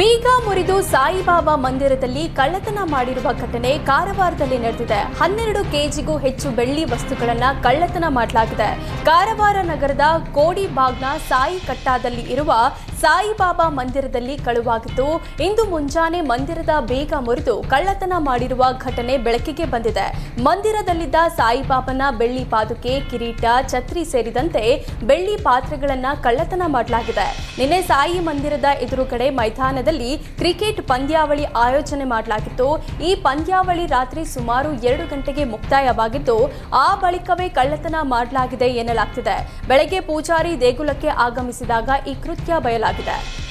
ಬೀಗ ಮುರಿದು ಸಾಯಿಬಾಬಾ ಮಂದಿರದಲ್ಲಿ ಕಳ್ಳತನ ಮಾಡಿರುವ ಘಟನೆ ಕಾರವಾರದಲ್ಲಿ ನಡೆದಿದೆ. ಹನ್ನೆರಡು ಕೆಜಿಗೂ ಹೆಚ್ಚು ಬೆಳ್ಳಿ ವಸ್ತುಗಳನ್ನು ಕಳ್ಳತನ ಮಾಡಲಾಗಿದೆ. ಕಾರವಾರ ನಗರದ ಕೋಡಿಬಾಗ್ನ ಸಾಯಿ ಕಟ್ಟಾದಲ್ಲಿ ಇರುವ ಸಾಯಿಬಾಬಾ ಮಂದಿರದಲ್ಲಿ ಕಳುವಾಗಿತ್ತು ಇಂದು ಮುಂಜಾನೆ ಮಂದಿರದ ಬೇಗ ಮುರಿದು ಕಳ್ಳತನ ಮಾಡಿರುವ ಘಟನೆ ಬೆಳಕಿಗೆ ಬಂದಿದೆ. ಮಂದಿರದಲ್ಲಿದ್ದ ಸಾಯಿಬಾಬನ ಬೆಳ್ಳಿ ಪಾದುಕೆ, ಕಿರೀಟ, ಛತ್ರಿ ಸೇರಿದಂತೆ ಬೆಳ್ಳಿ ಪಾತ್ರೆಗಳನ್ನ ಕಳ್ಳತನ ಮಾಡಲಾಗಿದೆ. ನಿನ್ನೆ ಸಾಯಿ ಮಂದಿರದ ಎದುರುಗಡೆ ಮೈದಾನದಲ್ಲಿ ಕ್ರಿಕೆಟ್ ಪಂದ್ಯಾವಳಿ ಆಯೋಜನೆ ಮಾಡಲಾಗಿತ್ತು. ಈ ಪಂದ್ಯಾವಳಿ ರಾತ್ರಿ ಸುಮಾರು ಎರಡು ಗಂಟೆಗೆ ಮುಕ್ತಾಯವಾಗಿದ್ದು, ಆ ಬಳಿಕವೇ ಕಳ್ಳತನ ಮಾಡಲಾಗಿದೆ ಎನ್ನಲಾಗ್ತಿದೆ. ಬೆಳಗ್ಗೆ ಪೂಜಾರಿ ದೇಗುಲಕ್ಕೆ ಆಗಮಿಸಿದಾಗ ಈ ಕೃತ್ಯ ಬಯಲಾಗಿದೆ. love that.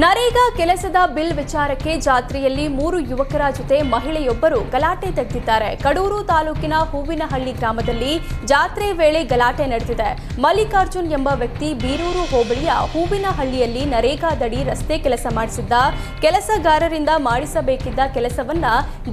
ನರೇಗಾ ಕೆಲಸದ ಬಿಲ್ ವಿಚಾರಕ್ಕೆ ಜಾತ್ರೆಯಲ್ಲಿ ಮೂರು ಯುವಕರ ಜೊತೆ ಮಹಿಳೆಯೊಬ್ಬರು ಗಲಾಟೆ ತೆಗೆದಿದ್ದಾರೆ. ಕಡೂರು ತಾಲೂಕಿನ ಹೂವಿನಹಳ್ಳಿ ಗ್ರಾಮದಲ್ಲಿ ಜಾತ್ರೆ ವೇಳೆ ಗಲಾಟೆ ನಡೆದಿದೆ. ಮಲ್ಲಿಕಾರ್ಜುನ್ ಎಂಬ ವ್ಯಕ್ತಿ ಬೀರೂರು ಹೋಬಳಿಯ ಹೂವಿನಹಳ್ಳಿಯಲ್ಲಿ ನರೇಗಾದಡಿ ರಸ್ತೆ ಕೆಲಸ ಮಾಡಿಸಿದ್ದ. ಕೆಲಸಗಾರರಿಂದ ಮಾಡಿಸಬೇಕಿದ್ದ ಕೆಲಸವನ್ನ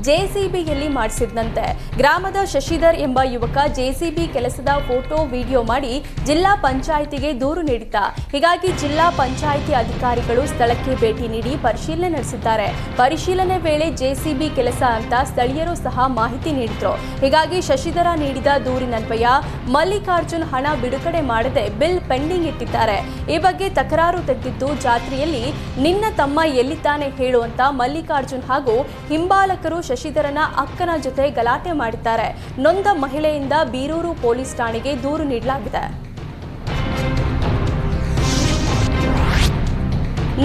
ಜೆಸಿಬಿಯಲ್ಲಿ ಮಾಡಿಸಿದ್ದಂತೆ ಗ್ರಾಮದ ಶಶಿಧರ್ ಎಂಬ ಯುವಕ ಜೆಸಿಬಿ ಕೆಲಸದ ಫೋಟೋ, ವಿಡಿಯೋ ಮಾಡಿ ಜಿಲ್ಲಾ ಪಂಚಾಯಿತಿಗೆ ದೂರು ನೀಡಿದ್ದ. ಹೀಗಾಗಿ ಜಿಲ್ಲಾ ಪಂಚಾಯಿತಿ ಅಧಿಕಾರಿಗಳು ಸ್ಥಳಕ್ಕೆ ಭೇಟಿ ನೀಡಿ ಪರಿಶೀಲನೆ ನಡೆಸಿದ್ದಾರೆ. ಪರಿಶೀಲನೆ ವೇಳೆ ಜೆಸಿಬಿ ಕೆಲಸ ಅಂತ ಸ್ಥಳೀಯರು ಸಹ ಮಾಹಿತಿ ನೀಡಿದ್ರು. ಹೀಗಾಗಿ ಶಶಿಧರ ನೀಡಿದ ದೂರಿನನ್ವಯ ಮಲ್ಲಿಕಾರ್ಜುನ್ ಹಣ ಬಿಡುಗಡೆ ಮಾಡದೆ ಬಿಲ್ ಪೆಂಡಿಂಗ್ ಇಟ್ಟಿದ್ದಾರೆ. ಈ ಬಗ್ಗೆ ತಕರಾರು ತೆಗೆದಿದ್ದು ಜಾತ್ರೆಯಲ್ಲಿ ನಿನ್ನ ತಮ್ಮ ಎಲ್ಲಿದ್ದಾನೆ ಹೇಳುವಂತ ಮಲ್ಲಿಕಾರ್ಜುನ್ ಹಾಗೂ ಹಿಂಬಾಲಕರು ಶಶಿಧರನ ಅಕ್ಕನ ಜೊತೆ ಗಲಾಟೆ ಮಾಡಿದ್ದಾರೆ. ನೊಂದ ಮಹಿಳೆಯಿಂದ ಬೀರೂರು ಪೊಲೀಸ್ ಠಾಣೆಗೆ ದೂರು ನೀಡಲಾಗಿದೆ.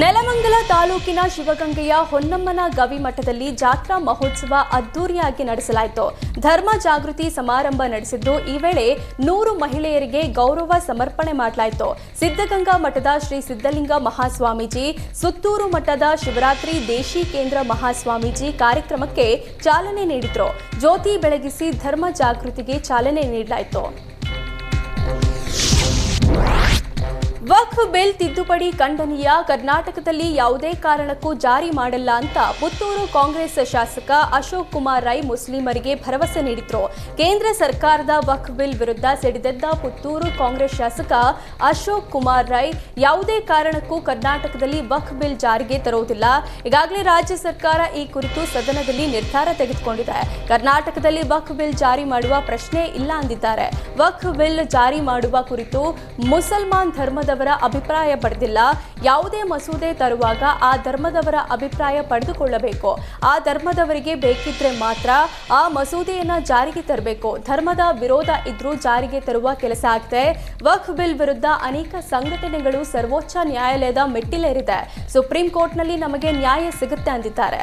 ನೆಲಮಂಗಲ ತಾಲೂಕಿನ ಶಿವಗಂಗೆಯ ಹೊನ್ನಮ್ಮನ ಗವಿಮಠದಲ್ಲಿ ಜಾತ್ರಾ ಮಹೋತ್ಸವ ಅದ್ದೂರಿಯಾಗಿ ನಡೆಸಲಾಯಿತು. ಧರ್ಮ ಜಾಗೃತಿ ಸಮಾರಂಭ ನಡೆಸಿದ್ದು ಈ ವೇಳೆ ನೂರು ಮಹಿಳೆಯರಿಗೆ ಗೌರವ ಸಮರ್ಪಣೆ ಮಾಡಲಾಯಿತು. ಸಿದ್ಧಗಂಗಾ ಮಠದ ಶ್ರೀ ಸಿದ್ಧಲಿಂಗ ಮಹಾಸ್ವಾಮೀಜಿ, ಸುತ್ತೂರು ಮಠದ ಶಿವರಾತ್ರಿ ದೇಶಿ ಕೇಂದ್ರ ಮಹಾಸ್ವಾಮೀಜಿ ಕಾರ್ಯಕ್ರಮಕ್ಕೆ ಚಾಲನೆ ನೀಡಿದ್ರು. ಜ್ಯೋತಿ ಬೆಳಗಿಸಿ ಧರ್ಮ ಜಾಗೃತಿಗೆ ಚಾಲನೆ ನೀಡಲಾಯಿತು. ವಕ್ಫ್ ಬಿಲ್ ತಿದ್ದುಪಡಿ ಖಂಡನೀಯ ಕರ್ನಾಟಕದಲ್ಲಿ ಯಾವುದೇ ಕಾರಣಕ್ಕೂ ಜಾರಿ ಮಾಡಲ್ಲ ಅಂತ ಪುತ್ತೂರು ಕಾಂಗ್ರೆಸ್ ಶಾಸಕ ಅಶೋಕ್ ಕುಮಾರ್ ರೈ ಮುಸ್ಲಿಮರಿಗೆ ಭರವಸೆ ನೀಡಿದ್ರು. ಕೇಂದ್ರ ಸರ್ಕಾರದ ವಕ್ಫ್ ಬಿಲ್ ವಿರುದ್ಧ ಸಿಡಿದೆದ್ದ ಪುತ್ತೂರು ಕಾಂಗ್ರೆಸ್ ಶಾಸಕ ಅಶೋಕ್ ಕುಮಾರ್ ರೈ ಯಾವುದೇ ಕಾರಣಕ್ಕೂ ಕರ್ನಾಟಕದಲ್ಲಿ ವಕ್ಫ್ ಬಿಲ್ ಜಾರಿಗೆ ತರುವುದಿಲ್ಲ. ಈಗಾಗಲೇ ರಾಜ್ಯ ಸರ್ಕಾರ ಈ ಕುರಿತು ಸದನದಲ್ಲಿ ನಿರ್ಧಾರ ತೆಗೆದುಕೊಂಡಿದೆ. ಕರ್ನಾಟಕದಲ್ಲಿ ವಕ್ಫ್ ಬಿಲ್ ಜಾರಿ ಮಾಡುವ ಪ್ರಶ್ನೆ ಇಲ್ಲ ಅಂದಿದ್ದಾರೆ. ವಕ್ಫ್ ಬಿಲ್ ಜಾರಿ ಮಾಡುವ ಕುರಿತು ಮುಸಲ್ಮಾನ್ ಧರ್ಮದವರ ಅಭಿಪ್ರಾಯ ಪಡೆದಿಲ್ಲ. ಯಾವುದೇ ಮಸೂದೆ ತರುವಾಗ ಆ ಧರ್ಮದವರ ಅಭಿಪ್ರಾಯ ಪಡೆದುಕೊಳ್ಳಬೇಕು. ಆ ಧರ್ಮದವರಿಗೆ ಬೇಕಿದ್ರೆ ಮಾತ್ರ ಆ ಮಸೂದೆಯನ್ನು ಜಾರಿಗೆ ತರಬೇಕು. ಧರ್ಮದ ವಿರೋಧ ಇದ್ರೂ ಜಾರಿಗೆ ತರುವ ಕೆಲಸ ಆಗ್ತದೆ ವಕ್ ಬಿಲ್ ವಿರುದ್ಧ ಅನೇಕ ಸಂಘಟನೆಗಳು ಸರ್ವೋಚ್ಚ ನ್ಯಾಯಾಲಯದ ಮೆಟ್ಟಿಲೇರಿದೆ. ಸುಪ್ರೀಂ ಕೋರ್ಟ್ನಲ್ಲಿ ನಮಗೆ ನ್ಯಾಯ ಸಿಗುತ್ತೆ ಅಂದಿದ್ದಾರೆ.